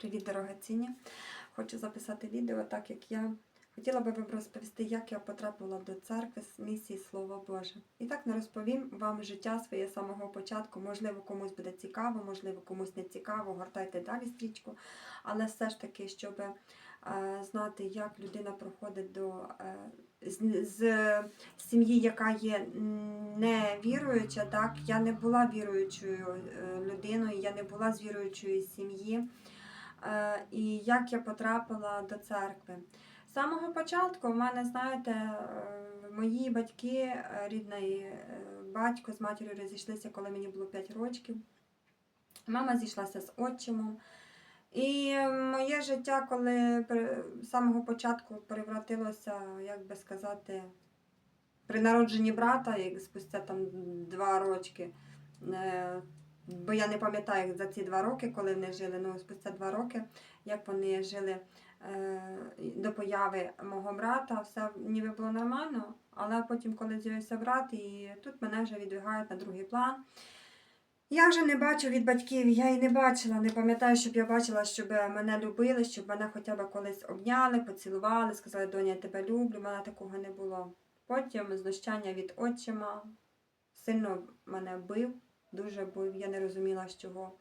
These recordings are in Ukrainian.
Привіт, дорогоцінні! Хочу записати відео, так як я хотіла би вам розповісти, як я потрапила до церкви з місії Слово Боже. І так не розповім вам життя своє з самого початку. Можливо, комусь буде цікаво, можливо, комусь не цікаво. Гортайте далі стрічку. Але все ж таки, щоб е, знати, як людина проходить до е, з, з сім'ї, яка є не віруюча, так я не була віруючою е, людиною, я не була з віруючої сім'ї. Е, І як я потрапила до церкви. З самого початку в мене, знаєте, е, мої батьки, е, рідний батько з матір'ю розійшлися, коли мені було 5 років. Мама зійшлася з отчимом. І моє життя, коли з самого початку перевратилося, як би сказати, при народженні брата, як спустя там два роки, е, бо я не пам'ятаю за ці два роки, коли вони жили, ну спустя два роки, як вони жили е, до появи мого брата, все ніби було нормально, але потім, коли з'явився брат, і тут мене вже відвігають на другий план. Я вже не бачу від батьків, я і не бачила, не пам'ятаю, щоб я бачила, щоб мене любили, щоб мене хоча б колись обняли, поцілували, сказали, доня, я тебе люблю, мене такого не було. Потім знущання від отчима сильно мене бив, дуже бив, я не розуміла, з чого.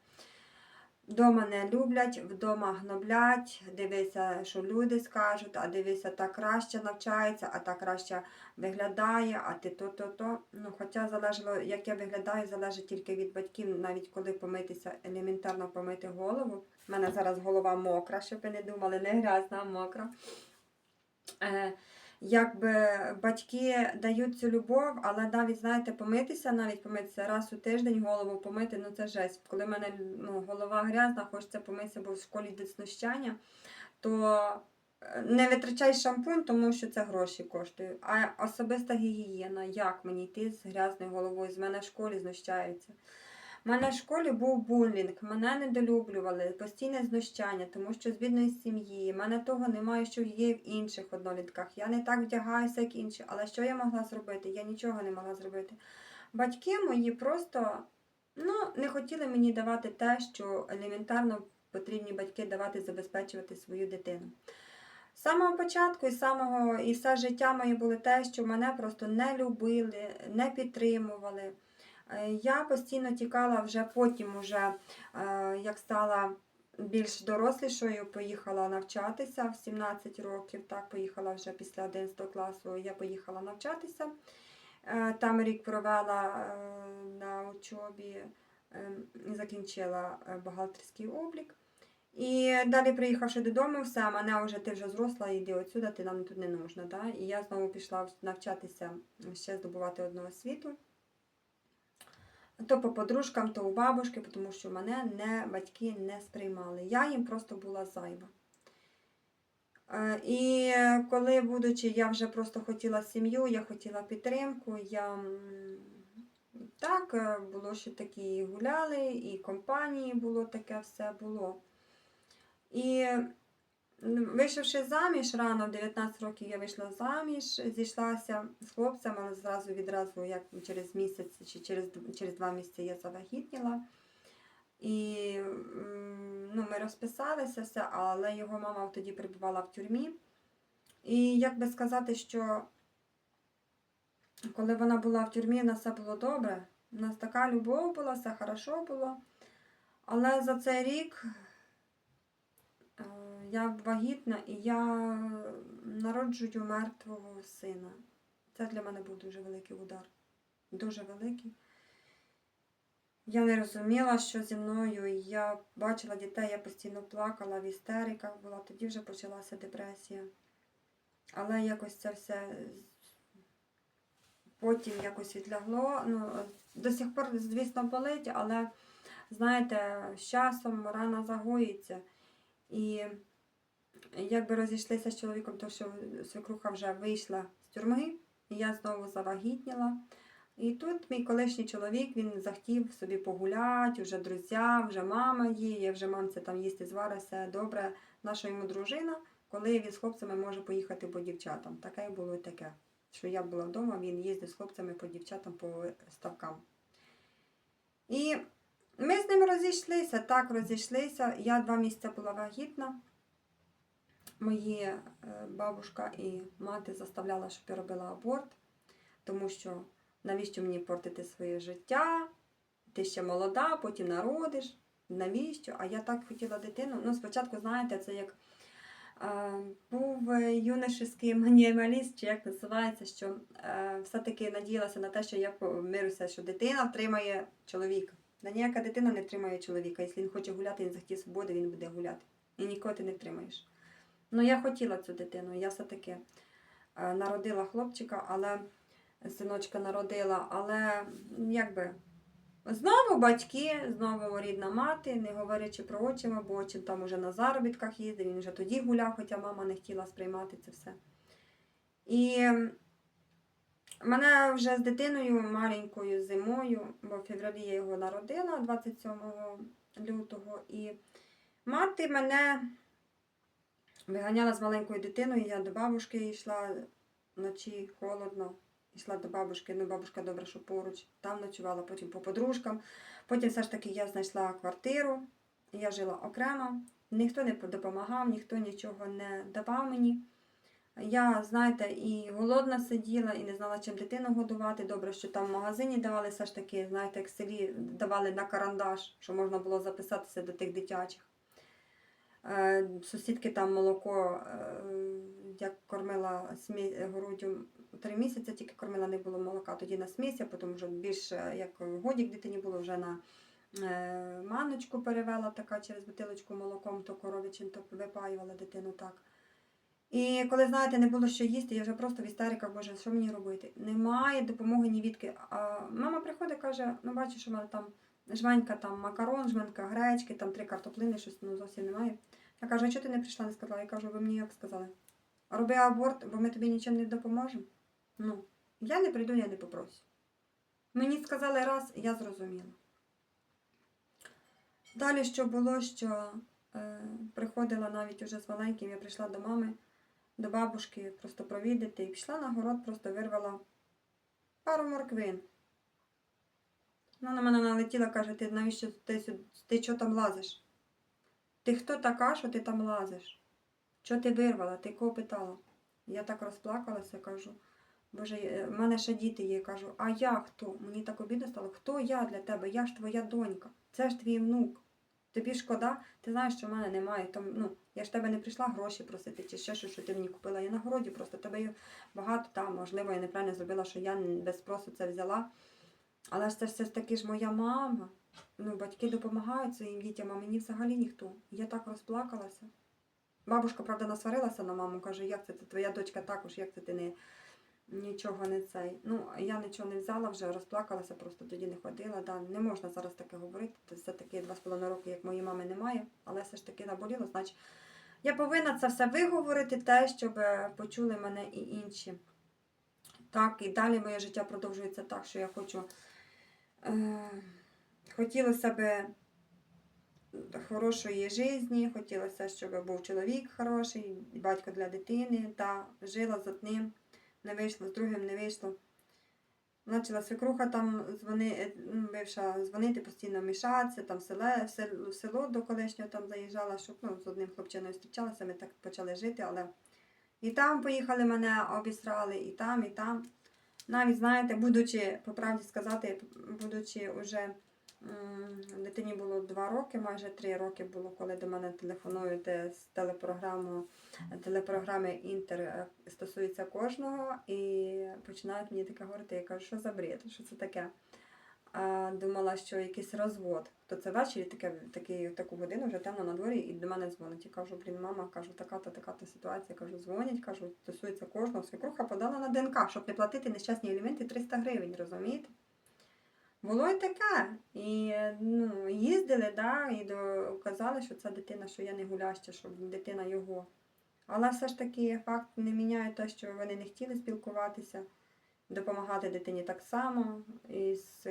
Вдома не люблять, вдома гноблять, дивися, що люди скажуть, а дивися, так краще навчається, а так краще виглядає, а ти то-то-то. Ну, хоча залежало, як я виглядаю, залежить тільки від батьків, навіть коли помитися, елементарно помити голову. У мене зараз голова мокра, щоб ви не думали, не грязна, а мокра. Е, якби батьки дають цю любов, але навіть, знаєте, помитися, навіть помитися раз у тиждень голову помити, ну це жесть. Коли в мене ну, голова грязна, хочеться помитися, бо в школі йде знущання, то е, не витрачай шампунь, тому що це гроші коштує. А особиста гігієна, як мені йти з грязною головою, з мене в школі знущаються. У мене в школі був булінг, мене недолюблювали, постійне знущання, тому що з бідної сім'ї. Мене того немає, що є в інших однолітках. Я не так вдягаюся, як інші. Але що я могла зробити? Я нічого не могла зробити. Батьки мої просто ну, не хотіли мені давати те, що елементарно потрібні батьки давати забезпечувати свою дитину. З самого початку і самого і все життя моє було те, що мене просто не любили, не підтримували. Е, Я постійно тікала вже потім, уже, е, як стала більш дорослішою, поїхала навчатися в 17 років. Так, поїхала вже після 11 класу. Я поїхала навчатися. Е, Там рік провела на учобі, і закінчила бухгалтерський облік. І далі, приїхавши додому, все, мене вже ти вже зросла, йди отсюди, ти нам тут не нужна. Да? І я знову пішла навчатися ще здобувати одного освіту. То по подружкам, то у бабушки, тому що мене не, батьки не сприймали. Я їм просто була зайва. Е, І коли, будучи, я вже просто хотіла сім'ю, я хотіла підтримку, я так, е, було ще такі гуляли, і компанії було таке все було. І вийшовши заміж рано, в 19 років я вийшла заміж, зійшлася з хлопцем, але зразу відразу, як через місяць чи через, через два місяці я завагітніла. І ну, ми розписалися все, але його мама тоді перебувала в тюрмі. І як би сказати, що коли вона була в тюрмі, у все було добре. У нас така любов була, все хорошо було. Але за цей рік я вагітна і я народжую мертвого сина. Це для мене був дуже великий удар. Дуже великий. Я не розуміла, що зі мною. Я бачила дітей, я постійно плакала в істериках була, тоді вже почалася депресія. Але якось це все потім якось відлягло. Ну, до сих пор, звісно, болить, але знаєте, з часом рана загоїться. І якби розійшлися з чоловіком, то що свекруха вже вийшла з тюрми, і я знову завагітніла. І тут мій колишній чоловік він захотів собі погуляти, вже друзі, вже мама є, я вже мамця там їсти звара, все добре. Наша йому дружина, коли він з хлопцями може поїхати по дівчатам. Таке було і таке. Що я була вдома, він їздив з хлопцями по дівчатам по ставкам. І Ми з ним розійшлися, так розійшлися. Я два місяці була вагітна. Мої е, бабушка і мати заставляла, щоб я робила аборт, тому що навіщо мені портити своє життя? Ти ще молода, потім народиш. Навіщо? А я так хотіла дитину. Ну, спочатку, знаєте, це як е, був е, юношеський маніамаліст, чи як називається, що е, все-таки надіялася на те, що я помирюся, що дитина втримає чоловіка. Да ніяка дитина не втримає чоловіка. Якщо він хоче гуляти, він захотів свободи, він буде гуляти. І нікого ти не втримаєш. Ну, я хотіла цю дитину. Я все-таки е, народила хлопчика, але синочка народила, але якби. Знову батьки, знову рідна мати, не говорячи про отчима, бо отчим там уже на заробітках їздив, він вже тоді гуляв, хоча мама не хотіла сприймати це все. І мене вже з дитиною маленькою зимою, бо в февралі я його народила 27 лютого, і мати мене виганяла з маленькою дитиною, я до бабушки йшла вночі холодно. Йшла до бабушки, ну бабушка добре, що поруч, там ночувала, потім по подружкам. Потім все ж таки я знайшла квартиру, я жила окремо, ніхто не допомагав, ніхто нічого не давав мені. Я, знаєте, і голодна сиділа, і не знала, чим дитину годувати. Добре, що там в магазині давали все ж таки, знаєте, як в селі давали на карандаш, що можна було записатися до тих дитячих. Е, Сусідки там молоко, е, як кормила смі... груддю три місяці, тільки кормила, не було молока, тоді на смісі, а потім вже більше, як годік дитині було, вже на е, маночку перевела така через бутилочку молоком, то коровичим, то випаювала дитину так. І коли, знаєте, не було що їсти, я вже просто в істериках, боже, що мені робити? Немає допомоги ні відки. А мама приходить, каже, ну бачиш, що в мене там жменька там макарон, жменька гречки, там три картоплини, щось ну, зовсім немає. Я кажу, а чого ти не прийшла, не сказала? Я кажу, ви мені як сказали? Роби аборт, бо ми тобі нічим не допоможемо. Ну, я не прийду, я не попрошу. Мені сказали раз, я зрозуміла. Далі що було, що е, приходила навіть уже з маленьким, я прийшла до мами, до бабушки, просто провідати і пішла на город, просто вирвала пару морквин. Вона на мене налетіла, каже, ти навіщо ти, ти чого там лазиш? Ти хто така, що ти там лазиш? Що ти вирвала? Ти кого питала? Я так розплакалася, кажу. Боже, е, в мене ще діти є. Кажу, а я хто? Мені так обідно стало. Хто я для тебе? Я ж твоя донька. Це ж твій внук. Тобі шкода, ти знаєш, що в мене немає. Там, ну, я ж тебе не прийшла гроші просити чи ще щось, що ти мені купила. Я на городі просто тебе багато там. Можливо, я неправильно зробила, що я без спросу це взяла. Але ж це все ж таки ж моя мама. Ну, батьки допомагають своїм дітям, а мені взагалі ніхто. Я так розплакалася. Бабушка, правда, насварилася на маму, каже, як це ти, твоя дочка також, як це ти не нічого не цей. Ну, я нічого не взяла вже, розплакалася, просто тоді не ходила. Да. Не можна зараз таке говорити. Це все-таки два з половиною роки, як моєї мами немає, але все ж таки наболіло, значить. Я повинна це все виговорити, те, щоб е, почули мене і інші. Так, і далі моє життя продовжується так, що я хочу. Е, хотілося б хорошої житті, хотілося, щоб був чоловік хороший, батько для дитини, та жила з одним, не вийшло, з другим не вийшло. Почала свекруха там дзвони, е, ну, бивша дзвонити, постійно мішатися, там в селе, в село, до колишнього там заїжджала, щоб ну, з одним хлопчиною зустрічалася, ми так почали жити, але і там поїхали мене, обісрали, і там, і там. Навіть, знаєте, будучи, по правді сказати, будучи вже дитині було два роки, майже три роки було, коли до мене телефонують з телепрограмою, телепрограми Інтер е, стосується кожного, і починають мені таке говорити, я кажу, що за бред, що це таке? А, думала, що якийсь розвод. То це ввечері таке, такі, таку годину вже темно на дворі, і до мене дзвонить. Я кажу, блін, мама, кажу, така-то, така-то ситуація. Кажу, дзвонять, кажу, стосується кожного. Свекруха подала на ДНК, щоб не платити нещасні аліменти 300 гривень, розумієте? Було і таке. І ну, їздили, да, і до, казали, що це дитина, що я не гуляща, що дитина його. Але все ж таки факт не міняє те, що вони не хотіли спілкуватися, допомагати дитині так само. Із,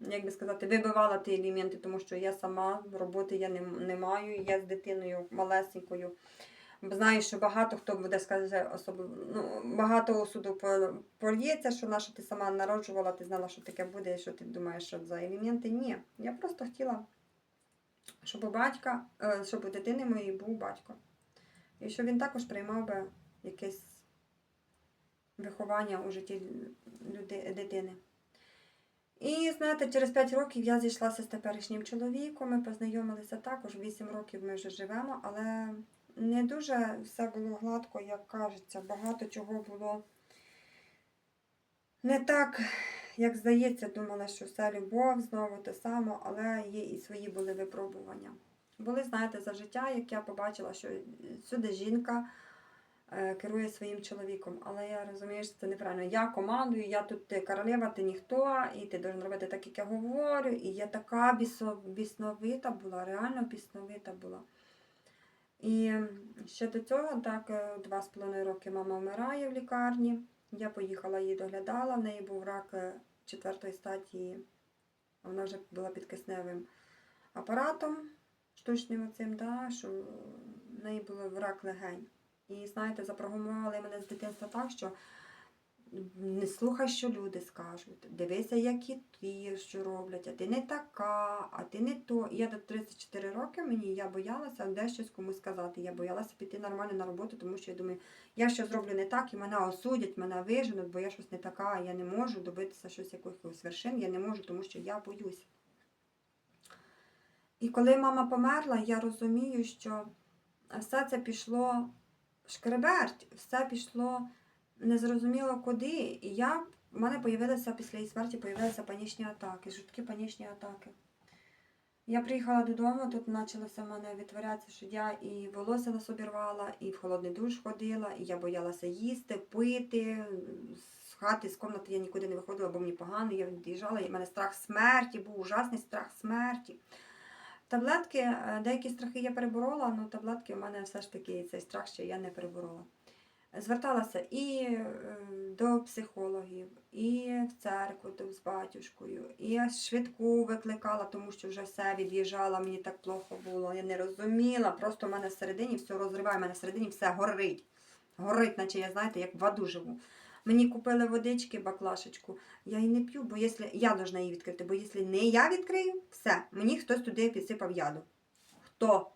як би сказати, вибивала ті елементи, тому що я сама роботи я не, не маю, я з дитиною малесенькою. Знаю, що багато хто буде сказати, особливо, ну, багато осуду по- що наша ти сама народжувала, ти знала, що таке буде, і що ти думаєш, що за елементи. Ні. Я просто хотіла, щоб у батька, е, щоб у дитини моєї був батько. І щоб він також приймав би якесь виховання у житті люди, дитини. І знаєте, через 5 років я зійшлася з теперішнім чоловіком. Ми познайомилися також. 8 років ми вже живемо, але не дуже все було гладко, як кажеться. Багато чого було не так, як здається, думала, що все любов, знову те саме, але є і свої були випробування. Були, знаєте, за життя, як я побачила, що сюди жінка е, керує своїм чоловіком. Але я розумію, що це неправильно. Я командую, я тут ти королева, ти ніхто, і ти должен робити так, як я говорю. І я така бісновита була, реально бісновита була. І ще до цього, так, е, два з половиною роки мама вмирає в лікарні. Я поїхала її доглядала. В неї був рак е, четвертої стадії. Вона вже була під кисневим апаратом штучним оцим, да, що в неї був рак легень. І знаєте, запрограмували мене з дитинства так, що не слухай, що люди скажуть. Дивися, які ті, що роблять, а ти не така, а ти не то. Я до 34 роки мені я боялася де щось комусь сказати. Я боялася піти нормально на роботу, тому що я думаю, я що зроблю не так, і мене осудять, мене виженуть, бо я щось не така, я не можу добитися щось якихось вершин, я не можу, тому що я боюсь. І коли мама померла, я розумію, що все це пішло шкреберть, все пішло незрозуміло куди. І я, в мене появилися після її смерті появилися панічні атаки, жорсткі панічні атаки. Я приїхала додому, тут почалося в мене відтворятися, що я і волосся на собі рвала, і в холодний душ ходила, і я боялася їсти, пити. З хати, з кімнати я нікуди не виходила, бо мені погано, я від'їжджала, і в мене страх смерті, був ужасний страх смерті. Таблетки, е, деякі страхи я переборола, але таблетки у мене все ж таки цей страх ще я не переборола. Зверталася і е, до психологів, і в церкву з батюшкою, і я швидку викликала, тому що вже все від'їжджала, мені так плохо було. Я не розуміла. Просто в мене всередині все розриває, в мене всередині все горить. Горить, наче я, знаєте, як в аду живу. Мені купили водички, баклашечку. Я її не п'ю, бо якщо я должна її відкрити, бо якщо не я відкрию, все, мені хтось туди підсипав яду. Хто?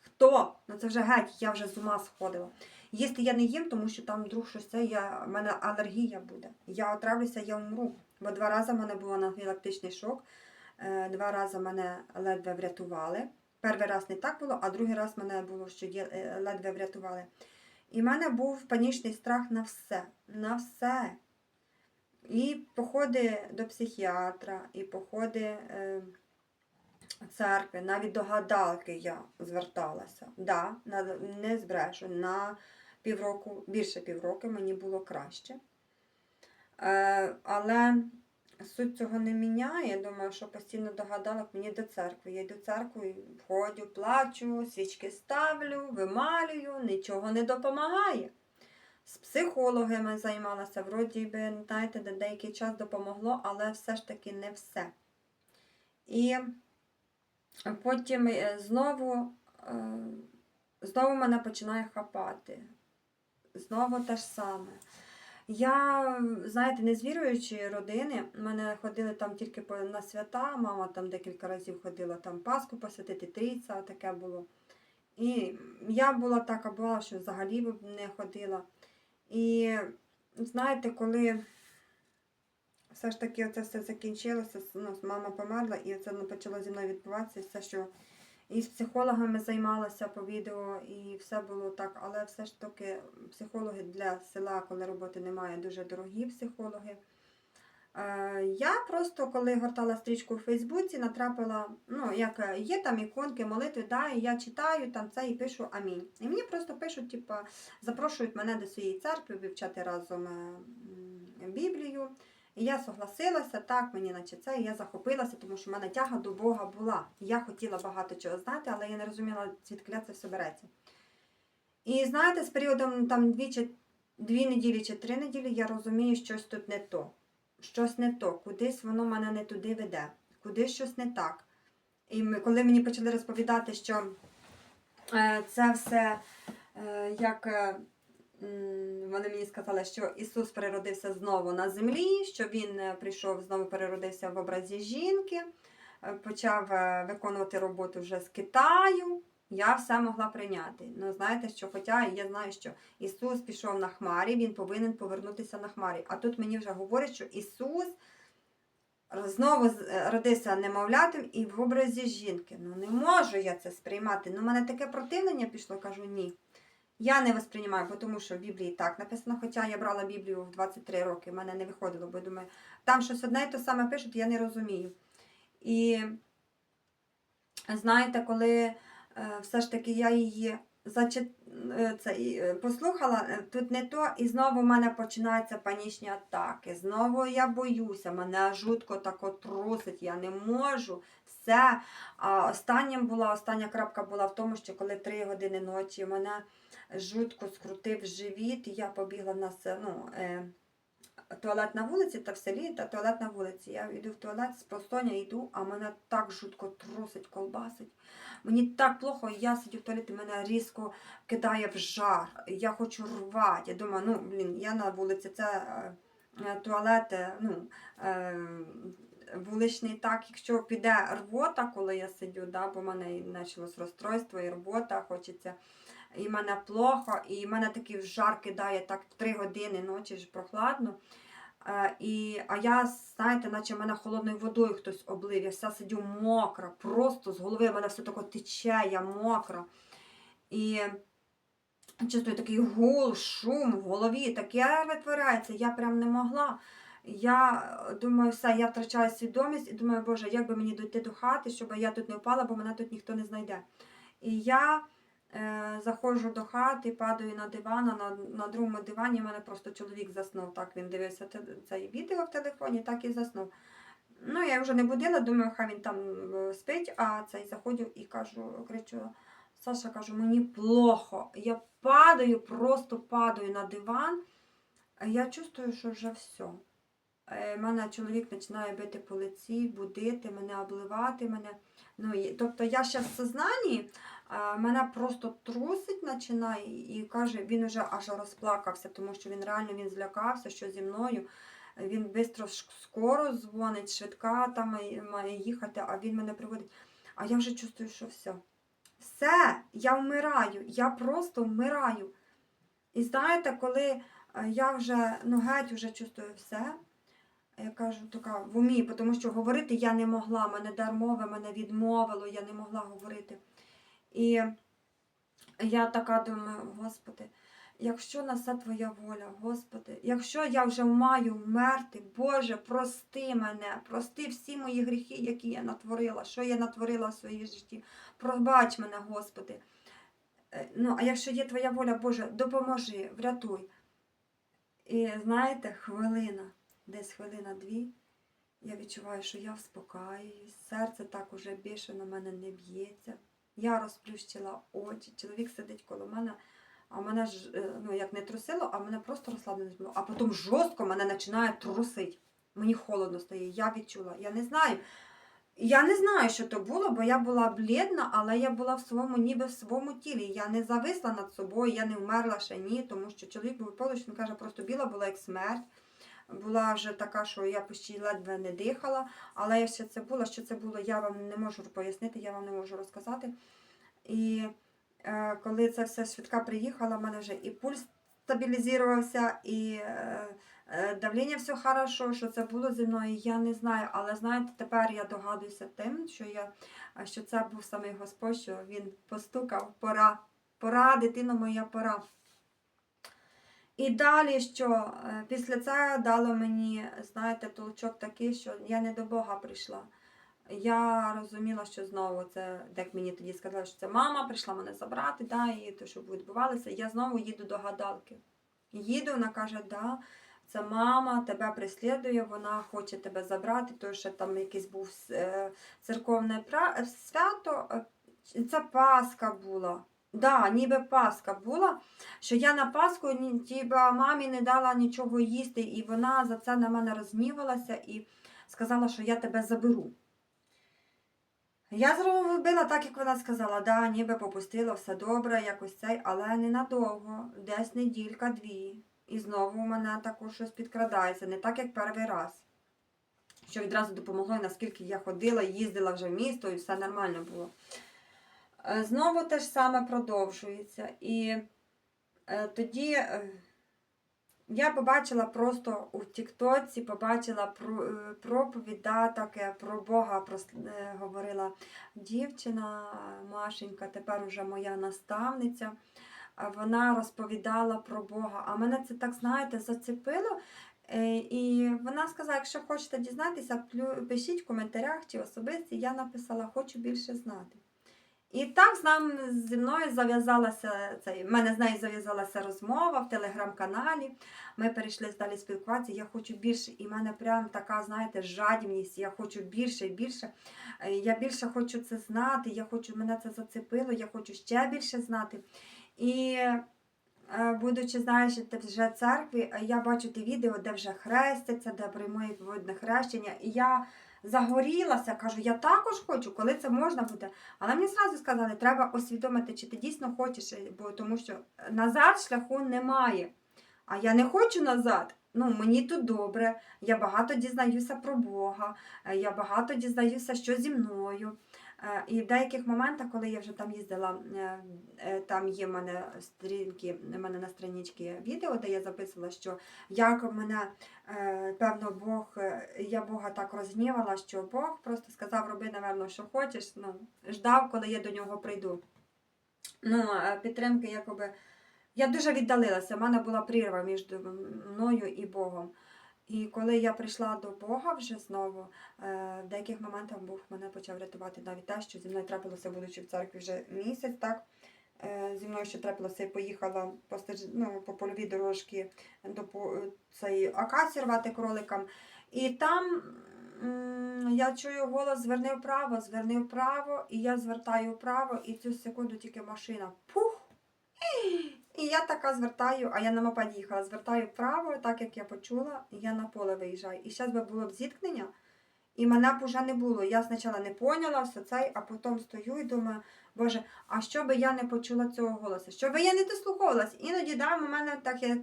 Хто? Ну це вже геть, я вже з ума сходила. Їсти я не їм, тому що там вдруг щось це, я, в мене алергія буде. Я отравлюся, я умру. Бо два рази в мене був анафілактичний шок, е, два рази мене ледве врятували. Перший раз не так було, а другий раз мене було, що е, ледве врятували. І в мене був панічний страх на все. На все. І походи до психіатра, і походи е, церкви, навіть до гадалки я зверталася. Да, не збрешу. На півроку, більше півроку мені було краще. Е, але суть цього не міняє. Я думаю, що постійно до гадалок мені до церкви. Я йду в церкву, і входю, плачу, свічки ставлю, вималюю, нічого не допомагає. З психологами займалася, вроді би, знаєте, де деякий час допомогло, але все ж таки не все. І потім е, знову, е, знову мене починає хапати. Знову те ж саме. Я, знаєте, не з віруючої родини. Мене ходили там тільки на свята, мама там декілька разів ходила там Пасху посвятити, трійця, таке було. І я була така була, що взагалі б не ходила. І знаєте, коли все ж таки це все закінчилося, ну, мама померла, і це почало зі мною відбуватися, все, що і з психологами займалася по відео, і все було так. Але все ж таки психологи для села, коли роботи немає, дуже дорогі психологи. Е, Я просто, коли гортала стрічку у Фейсбуці, натрапила, ну, як е, є там іконки, молитви, да, і я читаю там це і пишу амінь. І мені просто пишуть, типу, запрошують мене до своєї церкви вивчати разом е, Біблію. І я согласилася, так, мені наче це, і я захопилася, тому що в мене тяга до Бога була. Я хотіла багато чого знати, але я не розуміла, звідки це все береться. І знаєте, з періодом там дві, чи, дві неділі чи три неділі я розумію, щось тут не то. Щось не то, кудись воно мене не туди веде, кудись щось не так. І ми, коли мені почали розповідати, що е, це все е, як е, вони мені сказали, що Ісус переродився знову на землі, що Він е, прийшов знову переродився в образі жінки, е, почав е, виконувати роботу вже з Китаю. Я все могла прийняти. Ну, знаєте, що, хоча я знаю, що Ісус пішов на хмарі, Він повинен повернутися на хмарі. А тут мені вже говорять, що Ісус знову родився немовлятим і в образі жінки. Ну не можу я це сприймати. Ну, мене таке противлення пішло, кажу ні. Я не восприймаю, тому що в Біблії так написано, хоча я брала Біблію в 23 роки, в мене не виходило, бо думаю, там щось одне і те саме пишуть, я не розумію. І знаєте, коли е, все ж таки я її зачит... е, це, і, е, послухала, е, тут не то, і знову в мене починаються панічні атаки. Знову я боюся, мене жутко так трусить, я не можу. Все. А останнім була, остання крапка була в тому, що коли 3 години ночі мене жутко скрутив живіт, і я побігла на ну, туалет на вулиці та в селі, та туалет на вулиці. Я йду в туалет, з простоня йду, а мене так жутко трусить, колбасить. Мені так плохо, я сидю в туалеті, мене різко кидає в жар. Я хочу рвати. Я думаю, ну блін, я на вулиці, це е, туалет, е, ну. Е, Вуличний так, якщо піде рвота, коли я сидю, да, бо в мене почалось розстройство і робота, хочеться, і в мене плохо, і в мене такий жар кидає так 3 години ночі ж прохладно. Е, і, а я, знаєте, наче мене холодною водою хтось облив, я вся сидю мокра, просто з голови в мене все таке тече, я мокра. І чувствую такий гул, шум в голові, таке витворяється, я прям не могла. Я думаю, все, я втрачаю свідомість і думаю, Боже, як би мені дойти до хати, щоб я тут не впала, бо мене тут ніхто не знайде. І я заходжу до хати, падаю на диван, а на, на другому дивані мене просто чоловік заснув. Так він дивився це відео в телефоні, так і заснув. Ну, я вже не будила, думаю, хай він там е, спить, а цей заходжу і кажу, кричу, Саша, кажу, мені плохо. Я падаю, просто падаю на диван. Я чувствую, що вже все. Е, Мене чоловік починає бити по лиці, будити, мене обливати мене. Ну, тобто я ще в сознанні, мене просто трусить починає і каже, він вже аж розплакався, тому що він реально він злякався, що зі мною. Він швидко скоро дзвонить, швидка там має- їхати, а він мене приводить. А я вже чувствую, що все. Все, я вмираю, я просто вмираю. І знаєте, коли е, я вже ну, геть вже чувствую все, я кажу, така в умі, тому що говорити я не могла, мене дар мови, мене відмовило, я не могла говорити. І я така думаю, Господи, якщо на це твоя воля, Господи, якщо я вже маю вмерти, Боже, прости мене, прости всі мої гріхи, які я натворила, що я натворила в своїй житті. Пробач мене, Господи. Е, Ну, а якщо є твоя воля, Боже, допоможи, врятуй. І знаєте, хвилина, десь хвилина-дві, я відчуваю, що я вспокаююсь, серце так уже більше на мене не б'ється. Я розплющила очі, чоловік сидить коло мене, а мене ж, е, ну, як не трусило, а мене просто розслабленість було. А потім жорстко мене починає трусить. Мені холодно стає, я відчула. Я не знаю. Я не знаю, що то було, бо я була блідна, але я була в своєму, ніби в своєму тілі. Я не зависла над собою, я не вмерла ще ні, тому що чоловік був поруч, він каже, просто біла була як смерть. Була вже така, що я почти ледве не дихала, але я ще це була, що це було, я вам не можу пояснити, я вам не можу розказати. І е, коли це все швидка приїхала, в мене вже і пульс стабілізувався, і е, е, давлення все хорошо, що це було зі мною, я не знаю. Але знаєте, тепер я догадуюся тим, що я що це був самий Господь, що він постукав, пора, пора, дитино моя пора. І далі, що е, після цього дало мені, знаєте, толчок такий, що я не до Бога прийшла. Я розуміла, що знову це, як мені тоді сказали, що це мама прийшла мене забрати, да, і то, що відбувалося, я знову їду до гадалки. Їду, вона каже, да, це мама тебе преслідує, вона хоче тебе забрати, тому що там якийсь був е, церковне свято, е, це Пасха була. Да, ніби Пасха була, що я на Пасху ні- тіба, мамі не дала нічого їсти, і вона за це на мене розгнівалася і сказала, що я тебе заберу. Я зробила так, як вона сказала, да, ніби попустила, все добре, якось цей, але ненадовго, десь неділька-дві. І знову у мене також щось підкрадається, не так, як перший раз. Що відразу допомогло, і наскільки я ходила, їздила вже в місто, і все нормально було. Е, Знову те ж саме продовжується. І е, тоді е, я побачила просто у Тіктоці, побачила проповідь, таке про Бога говорила дівчина Машенька, тепер уже моя наставниця. Вона розповідала про Бога. А мене це так, знаєте, зацепило. І вона сказала, якщо хочете дізнатися, пишіть в коментарях чи особисті. Я написала, хочу більше знати. І так з нами зі мною зав'язалася цей. в мене з нею зав'язалася розмова в телеграм-каналі. Ми перейшли далі спілкуватися. Я хочу більше, і в мене прям така, знаєте, жадібність. Я хочу більше і більше. Е, Я більше хочу це знати. Я хочу, мене це зацепило, я хочу ще більше знати. І е, будучи, знаєш, вже церкві, я бачу ті відео, де вже хрестяться, де приймають водне хрещення. І я загорілася, кажу, я також хочу, коли це можна буде. Але мені зразу сказали, треба усвідомити, чи ти дійсно хочеш, бо тому що назад шляху немає. А я не хочу назад. Ну, мені тут добре, я багато дізнаюся про Бога, е, я багато дізнаюся, що зі мною. Е, І в деяких моментах, коли я вже там їздила, е, е, там є в мене сторінки, в мене на страничці відео, де я записувала, що як мене, певно, Бог, я Бога так розгнівала, що Бог просто сказав, роби, напевно, що хочеш, ну, ждав, коли я до нього прийду. Ну, підтримки, якоби. Я дуже віддалилася, в мене була прірва між мною і Богом. І коли я прийшла до Бога вже знову, е, в деяких моментах Бог мене почав рятувати навіть те, що зі мною трапилося, будучи в церкві вже місяць, так. Е, Зі мною ще трапилося, я поїхала по, ну, по польовій дорожці до по- цієї акації рвати кроликам. І там я чую голос зверни вправо, зверни вправо, і я звертаю вправо, і цю секунду тільки машина. Пух! І я така звертаю, а я на мопеді їхала, звертаю вправо, так як я почула, я на поле виїжджаю. І зараз би було б зіткнення, і мене б уже не було. Я спочатку не поняла все це, а потім стою і думаю, Боже, а що би я не почула цього голосу? Що би я не дослуховувалась? Іноді да, у мене так, як,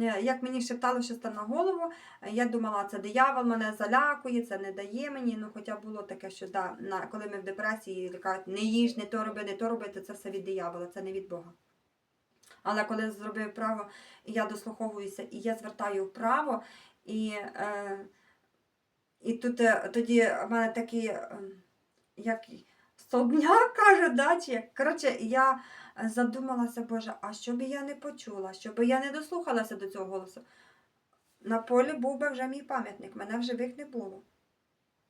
е, як мені шептало щось там на голову, е, я думала, це диявол мене залякує, це не дає мені. Ну, хоча було таке, що да, коли ми в депресії кажуть, не їж, не то роби, не то роби, це все від диявола, це не від Бога. Але коли зробив право, я дослуховуюся, і я звертаю вправо, і, е, і тут е, тоді в мене такий, е, як стовбняк, каже, да, чи як? Коротше, я задумалася, Боже, а що би я не почула, що би я не дослухалася до цього голосу. На полі був би вже мій пам'ятник, мене в живих не було.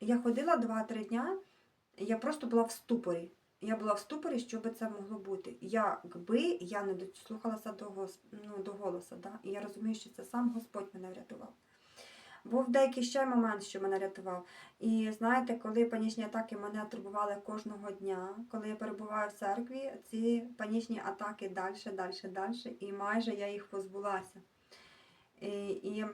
Я ходила 2-3 дня, я просто була в ступорі. Я була в ступорі, що би це могло бути. Якби я не дослухалася до, гос... ну, до голосу, да? і я розумію, що це сам Господь мене врятував. Був деякий ще момент, що мене рятував. І знаєте, коли панічні атаки мене турбували кожного дня, коли я перебуваю в церкві, ці панічні атаки далі, далі, далі, і майже я їх позбулася. І, і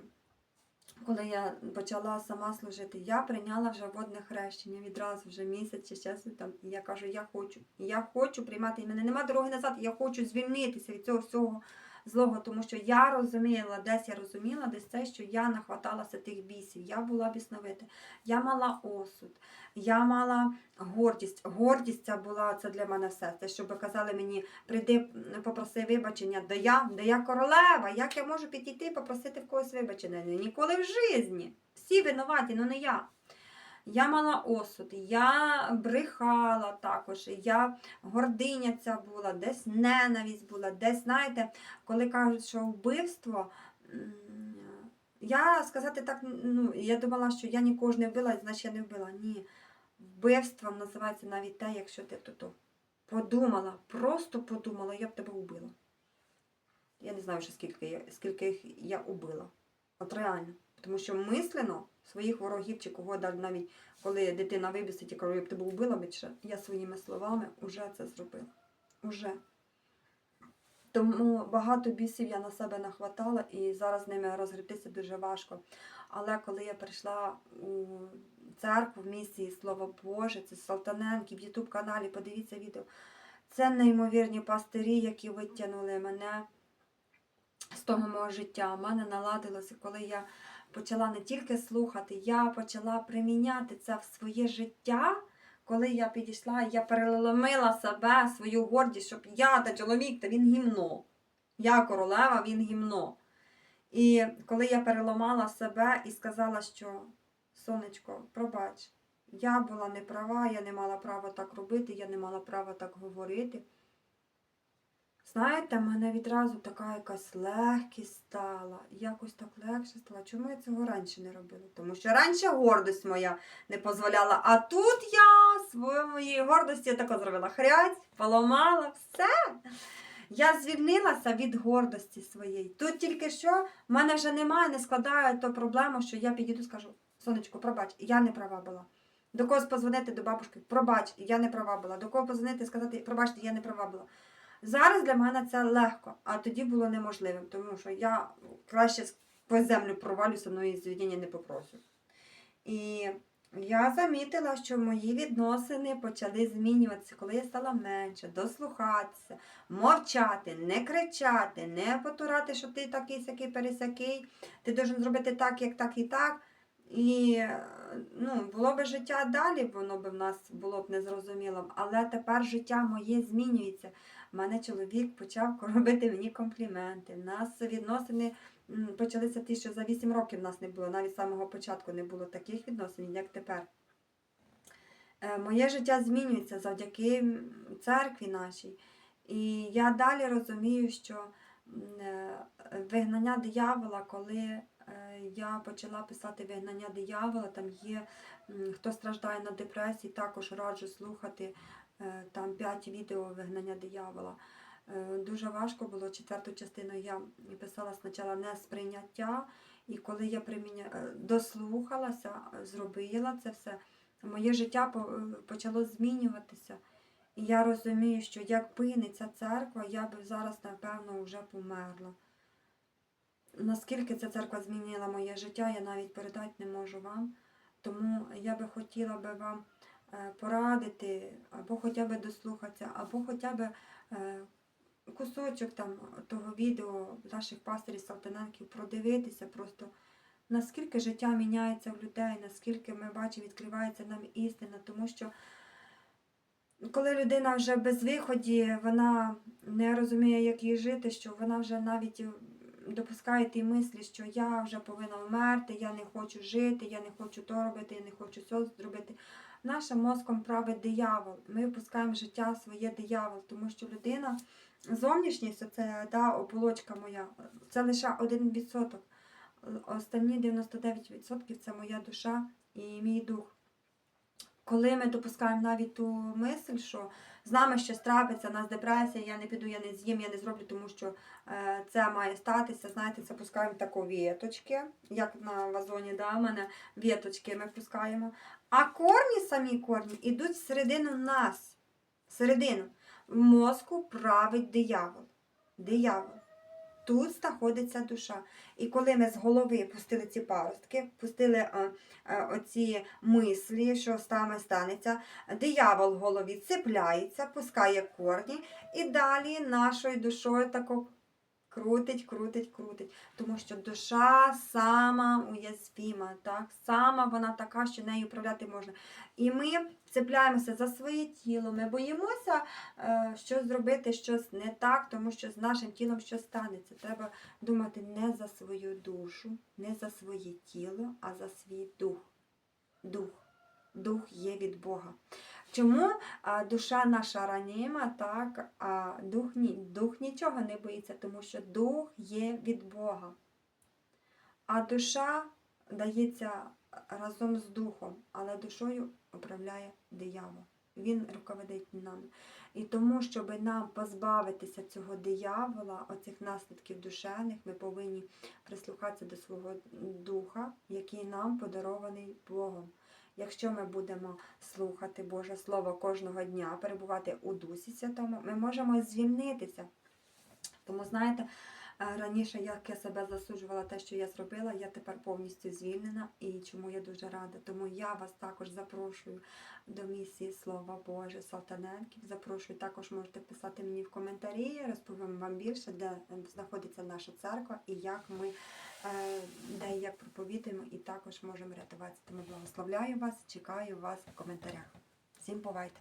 коли я почала сама служити, я прийняла вже водне хрещення відразу вже місяць чи часу там. І я кажу, я хочу, я хочу приймати. І мене нема дороги назад, я хочу звільнитися від цього всього злого, тому що я розуміла, десь я розуміла, десь це, що я нахваталася тих бісів. Я була бісновита, я мала осуд, я мала гордість. Гордість ця була це для мене все. Те, щоб казали мені, прийди, попроси вибачення, де я, де я королева, як я можу підійти і попросити в когось вибачення? Ніколи в житті. Всі винуваті, ну не я. Я мала осуд, я брехала також, я гординя ця була, десь ненависть була, десь, знаєте, коли кажуть, що вбивство. Я сказати так, ну, я думала, що я нікого не вбила, значить я не вбила. Ні. Вбивством називається навіть те, якщо ти тут подумала, просто подумала, я б тебе вбила. Я не знаю, ще скільки, скільки їх я убила. От реально. Тому що мислено своїх ворогів чи кого навіть коли дитина вибісить і кажу, я б тебе вбила більше, я своїми словами вже це зробила. Уже. Тому багато бісів я на себе нахватала і зараз з ними розгребтися дуже важко. Але коли я прийшла у церкву в місії Слово Боже, це Салтаненки в Ютуб каналі, подивіться відео. Це неймовірні пастирі, які витягнули мене з того мого життя. У мене наладилося, коли я почала не тільки слухати, я почала приміняти це в своє життя. Коли я підійшла, я переломила себе, свою гордість, щоб я та чоловік, та він гімно. Я королева, він гімно. І коли я переламала себе і сказала, що сонечко, пробач, я була не права, я не мала права так робити, я не мала права так говорити. Знаєте, в мене відразу така якась легкість стала, якось так легше стало. Чому я цього раніше не робила? Тому що раніше гордость моя не дозволяла, а тут я своєї гордості тако зробила хряць, поламала, все. Я звільнилася від гордості своєї. Тут тільки що в мене вже немає, не складає то проблему, що я підійду і скажу, сонечко, пробач, я не права була. До когось позвонити до бабушки, пробач, я не права була. До кого позвонити і сказати, пробачте, я не права була. Зараз для мене це легко, а тоді було неможливим, тому що я краще сквозь землю провалюся, але і звільнення не попрошу. І я замітила, що мої відносини почали змінюватися, коли я стала менше, дослухатися, мовчати, не кричати, не потурати, що ти такий сякий пересякий, ти должен зробити так, як так і так. І ну, було б життя далі, воно б в нас було б незрозумілим. Але тепер життя моє змінюється. У мене чоловік почав робити мені компліменти. У нас відносини почалися ті, що за 8 років в нас не було. Навіть з самого початку не було таких відносин, як тепер. Е, Моє життя змінюється завдяки церкві нашій. І я далі розумію, що е, вигнання диявола, коли я почала писати вигнання диявола, там є хто страждає на депресії, також раджу слухати е, там 5 відео вигнання диявола. Е, Дуже важко було четверту частину я писала спочатку не сприйняття, і коли я приміня... е, дослухалася, е, зробила це все, моє життя е, почало змінюватися. І я розумію, що якби не ця церква, я би зараз, напевно, вже померла. Наскільки ця церква змінила моє життя, я навіть передати не можу вам. Тому я би хотіла би вам е, порадити, або хоча б дослухатися, або хоча б е, кусочок там того відео наших пастирів Салтаненків продивитися просто. Наскільки життя міняється в людей, наскільки ми бачимо, відкривається нам істина, тому що коли людина вже без виході, вона не розуміє, як їй жити, що вона вже навіть допускає ті мислі, що я вже повинна вмерти, я не хочу жити, я не хочу то робити, я не хочу це зробити. Нашим мозком править диявол. Ми впускаємо життя своє диявол, тому що людина, зовнішність, це та оболочка моя, це лише 1%. Останні 99% це моя душа і мій дух. Коли ми допускаємо навіть ту мисль, що з нами щось трапиться, у нас депресія, я не піду, я не з'їм, я не зроблю, тому що е, це має статися. Знаєте, це пускаємо такі віточки, як на вазоні, да, у мене віточки ми пускаємо. А корні, самі корні, йдуть всередину нас. Всередину. В мозку править диявол. Диявол. Тут знаходиться душа. І коли ми з голови пустили ці паростки, пустили а, а, оці мислі, що саме станеться, диявол в голові цепляється, пускає корні і далі нашою душою тако крутить, крутить, крутить. Тому що душа сама уязвіма, так? сама вона така, що нею управляти можна. І ми цепляємося за своє тіло, ми боїмося е, щось зробити, щось не так, тому що з нашим тілом щось станеться. Треба думати не за свою душу, не за своє тіло, а за свій дух. Дух. Дух є від Бога. Чому душа наша раніма, так, а дух ні. Дух нічого не боїться, тому що дух є від Бога. А душа дається разом з духом, але душою управляє диявол. Він руководить нами. І тому, щоб нам позбавитися цього диявола, оцих наслідків душевних, ми повинні прислухатися до свого духа, який нам подарований Богом. Якщо ми будемо слухати Боже Слово кожного дня, перебувати у Дусі Святому, ми можемо звільнитися. Тому, знаєте, Е, Раніше, як я себе засуджувала, те, що я зробила, я тепер повністю звільнена і чому я дуже рада. Тому я вас також запрошую до місії Слова Боже Салтаненків. Запрошую, також можете писати мені в коментарі, розповім вам більше, де знаходиться наша церква і як ми де і як проповідуємо, і також можемо рятуватися. Тому благословляю вас, чекаю вас в коментарях. Всім бувайте!